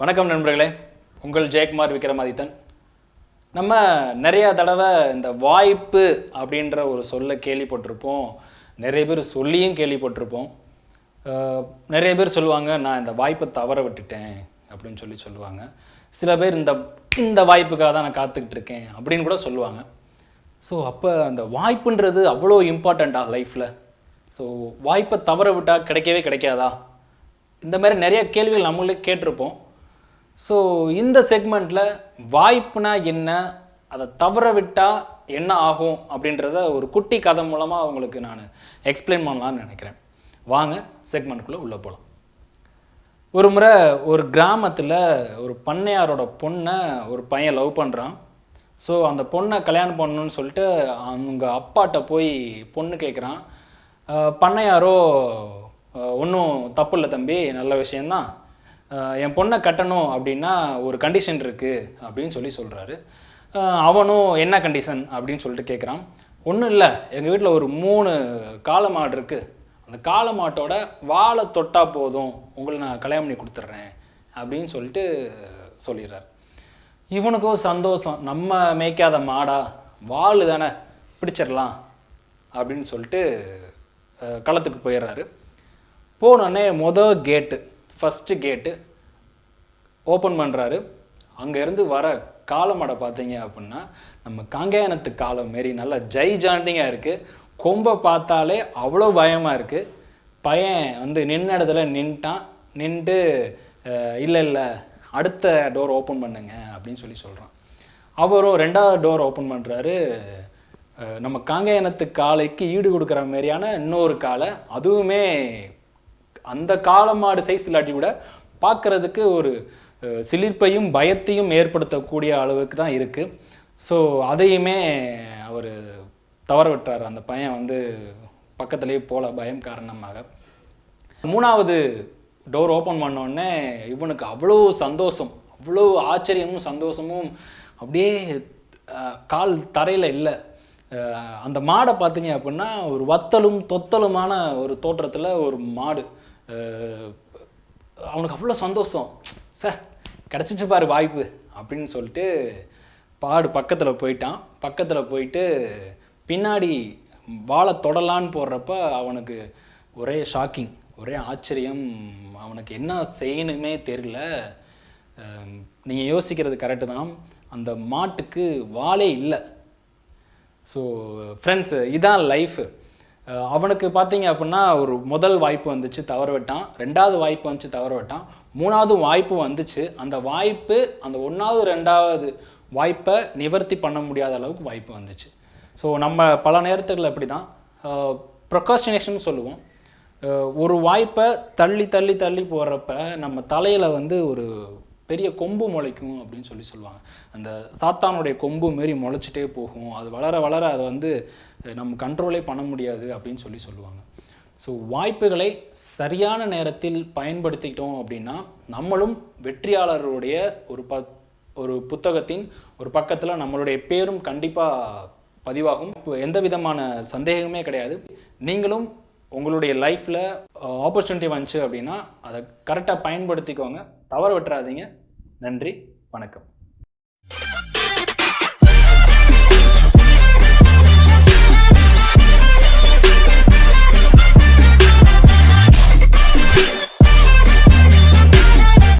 வணக்கம் நண்பர்களே. உங்கள் ஜெயக்குமார் விக்ரமாதித்தன். நம்ம நிறையா தடவை இந்த வாய்ப்பு அப்படின்ற ஒரு சொல்ல கேள்விப்பட்டிருப்போம். நிறைய பேர் சொல்லியும் கேள்விப்பட்டிருப்போம். நிறைய பேர் சொல்லுவாங்க நான் இந்த வாய்ப்பை தவற விட்டுட்டேன் அப்படின்னு சொல்லி சொல்லுவாங்க. சில பேர் இந்த இந்த வாய்ப்புக்காக தான் நான் காத்துக்கிட்டு இருக்கேன் அப்படின்னு கூட சொல்லுவாங்க. ஸோ அப்போ அந்த வாய்ப்புன்றது அவ்வளோ இம்பார்ட்டண்ட்டா லைஃப்பில் ஸோ வாய்ப்பை தவற விட்டால் கிடைக்கவே கிடைக்காதா? இந்த மாதிரி நிறைய கேள்விகள் நம்மளே கேட்டிருப்போம். ஸோ இந்த செக்மெண்ட்டில் வாய்ப்புனா என்ன? அதை தவற விட்டால் என்ன ஆகும் அப்படின்றத ஒரு குட்டி கதை மூலமாக அவங்களுக்கு நான் எக்ஸ்பிளைன் பண்ணலான்னு நினைக்கிறேன். வாங்க செக்மெண்ட்டுக்குள்ளே உள்ளே போகலாம் ஒரு முறை ஒரு கிராமத்தில் ஒரு பண்ணையாரோட பொண்ணை ஒரு பையன் லவ் பண்ணுறான் ஸோ அந்த பொண்ணை கல்யாணம் பண்ணணும்னு சொல்லிட்டு அவங்க அப்பாட்ட போய் பொண்ணு கேட்குறான் பண்ணையாரோ ஒன்றும் தப்பு இல்லை தம்பி நல்ல விஷயந்தான் என் பொண்ணை கட்டணும் அப்படின்னா ஒரு கண்டிஷன் இருக்குது அப்படின்னு சொல்லி சொல்கிறாரு அவனும் என்ன கண்டிஷன் அப்படின்னு சொல்லிட்டு கேட்குறான் ஒன்றும் இல்லை எங்கள் வீட்டில் ஒரு மூணு காளை மாடு இருக்குது அந்த காளை மாட்டோட வாழை தொட்டா போதும் உங்களை நான் கல்யாணம் பண்ணி கொடுத்துட்றேன் அப்படின்னு சொல்லிட்டு சொல்லிடுறாரு. இவனுக்கும் சந்தோஷம் நம்ம மேய்க்காத மாடா வாள் தானே பிடிச்சிடலாம் அப்படின்னு சொல்லிட்டு களத்துக்கு போயிடுறாரு. போனோடனே மொதல் கேட்டு ஃபஸ்ட்டு கேட்டு ஓப்பன் பண்ணுறாரு அங்கேருந்து வர காலமடை பார்த்தீங்க அப்படின்னா நம்ம காங்கேயனத்து காலம் மாரி நல்லா ஜெய் ஜாண்டிங்காக இருக்குது கொம்பை பார்த்தாலே அவ்வளோ பயமாக இருக்குது பையன் வந்து நின்ன இடத்துல நின்ட்டான். நின்ட்டு இல்லை இல்லை அடுத்த டோர் ஓப்பன் பண்ணுங்க அப்படின்னு சொல்லி சொல்கிறான் அவரும் ரெண்டாவது டோர் ஓப்பன் பண்ணுறாரு நம்ம காங்கேயனத்து காளைக்கு ஈடு கொடுக்குற மாதிரியான இன்னொரு காலை அதுவுமே அந்த காலமாடு சைஸ் இல்லாட்டி கூட பார்க்குறதுக்கு ஒரு சிலிர்ப்பையும் பயத்தையும் ஏற்படுத்தக்கூடிய அளவுக்கு தான் இருக்குது ஸோ அதையுமே அவர் தவற விட்டுறாரு அந்த பையன் வந்து பக்கத்துலேயே போல பயம் காரணமாக. மூணாவது டோர் ஓப்பன் உடனே இவனுக்கு அவ்வளோ சந்தோஷம் அவ்வளோ ஆச்சரியமும் சந்தோஷமும் அப்படியே கால் தரையில் இல்லை. அந்த மாடை பார்த்தீங்க அப்படின்னா ஒரு வத்தலும் தொத்தலுமான ஒரு தோற்றத்தில் ஒரு மாடு. அவனுக்கு அவ்வளோ சந்தோஷம். சார் கிடச்சிச்சு பாரு வாய்ப்பு அப்படின்னு சொல்லிட்டு பாடு பக்கத்தில் போயிட்டான். பக்கத்தில் போயிட்டு பின்னாடி வாழை தொடலான்னு போடுறப்ப அவனுக்கு ஒரே ஷாக்கிங் ஒரே ஆச்சரியம். அவனுக்கு என்ன செய்யணுமே தெரியல. நீங்கள் யோசிக்கிறது கரெக்டு தான். அந்த மாட்டுக்கு வாளே இல்லை. ஸோ ஃப்ரெண்ட்ஸு இதான் லைஃப் அவனுக்கு பார்த்தீங்க அப்படின்னா ஒரு முதல் வாய்ப்பு வந்துச்சு தவற விட்டான் ரெண்டாவது வாய்ப்பு வந்துச்சு தவற விட்டான் மூணாவது வாய்ப்பு வந்துச்சு. அந்த வாய்ப்பு அந்த ஒன்றாவது ரெண்டாவது வாய்ப்பை நிவர்த்தி பண்ண முடியாத அளவுக்கு வாய்ப்பு வந்துச்சு. ஸோ நம்ம பல நேரத்துகளில் அப்படி தான் ப்ரொகாஸ்டினேஷன் சொல்லுவோம். ஒரு வாய்ப்பை தள்ளி தள்ளி தள்ளி போடுறப்ப நம்ம தலையில் வந்து ஒரு பெரிய கொம்பு முளைக்கும் அப்படின்னு சொல்லி சொல்லுவாங்க. அந்த சாத்தானுடைய கொம்பு மாரி முளைச்சிட்டே போகும். அது வளர வளர அதை வந்து நம்ம கண்ட்ரோலே பண்ண முடியாது அப்படின்னு சொல்லி சொல்லுவாங்க. ஸோ வாய்ப்புகளை சரியான நேரத்தில் பயன்படுத்திக்கிட்டோம் அப்படின்னா நம்மளும் வெற்றியாளருடைய ஒரு ப ஒரு புத்தகத்தின் ஒரு பக்கத்தில் நம்மளுடைய பேரும் கண்டிப்பாக பதிவாகும். இப்போ எந்த விதமான சந்தேகமே கிடையாது. நீங்களும் உங்களுடைய லைஃப்பில் ஆப்பர்ச்சுனிட்டி uh, வந்துச்சு அப்படின்னா அதை கரெக்டாக பயன்படுத்திக்கோங்க. தவற விட்டுறாதீங்க. நன்றி வணக்கம்.